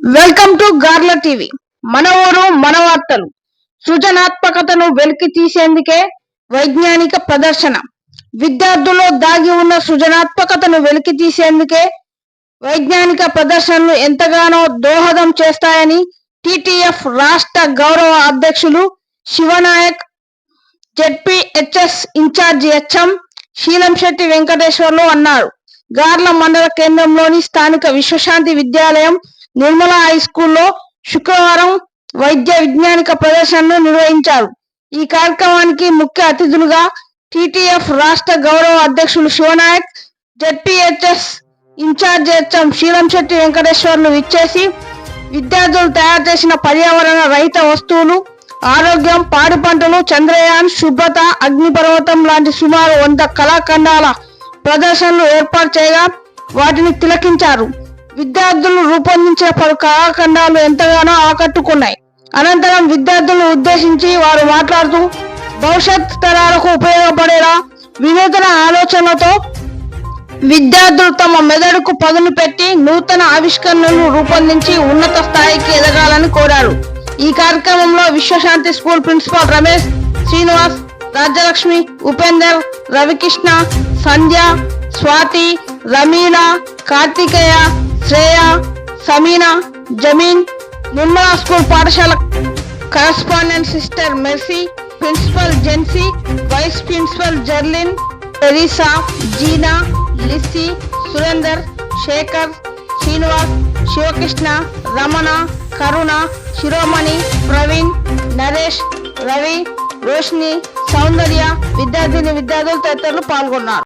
Welcome to Garla TV. మన ఊరు మన వార్తలు. సృజనాత్మకతను వెలికి తీసేందుకే వైజ్ఞానిక ప్రదర్శన. విద్యార్థుల్లో దాగి ఉన్న సృజనాత్మకతను వెలికి తీసేందుకే వైజ్ఞానిక ప్రదర్శనలు ఎంతగానో దోహదం చేస్తాయని టిటిఎఫ్ రాష్ట్ర గౌరవ అధ్యక్షులు Shivanayak ZPHS incharge HM Sheelamsetty Venkateswarlu అన్నారు. గార్ల మండల కేంద్రంలోని స్థానిక విశ్వశాంతి విద్యాలయం నిర్మల హై స్కూల్లో శుక్రవారం వైద్య విజ్ఞానిక ప్రదర్శనను నిర్వహించారు. ఈ కార్యక్రమానికి ముఖ్య అతిథులుగా టిటిఎఫ్ రాష్ట్ర గౌరవ అధ్యక్షులు Shivanayak ZPHS incharge HM Sheelamsetty Venkateswarlu ఇచ్చేసి విద్యార్థులు తయారు చేసిన పర్యావరణ రహిత వస్తువులు ఆరోగ్యం పాడి పంటలు చంద్రయాన్ శుభ్రత అగ్నిపర్వతం లాంటి సుమారు వంద కళాఖండాల ప్రదర్శనలు ఏర్పాటు చేయగా వాటిని తిలకించారు. విద్యార్థులు రూపొందించిన పలు కళాఖండాలు ఎంతగానో ఆకట్టుకున్నాయి. అనంతరం విద్యార్థులను ఉద్దేశించి వారు మాట్లాడుతూ భవిష్యత్ తరాలకు ఉపయోగపడేలా వినూతన ఆలోచనలతో విద్యార్థులు తమ మెదడుకు పదును పెట్టి నూతన ఆవిష్కరణలు రూపొందించి ఉన్నత స్థాయికి ఎదగాలని కోరారు. ఈ కార్యక్రమంలో Vishwashanti school principal Ramesh Srinivas Rajyalakshmi Upender Ravikrishna Sandhya Swathi Rameena Karthikeya Shreya Sameena Jameen Nirmala school పాఠశాల correspondent sister Mercy principal Jency vice principal Jerlin Teresa Jeena Lissy Surender Shekhar Srinivas Sivakrishna Ramana కరుణ శిరోమణి ప్రవీణ్ నరేష్ రవి రోషిని సౌందర్య విద్యార్థిని విద్యార్థులు తదితరులు పాల్గొన్నారు.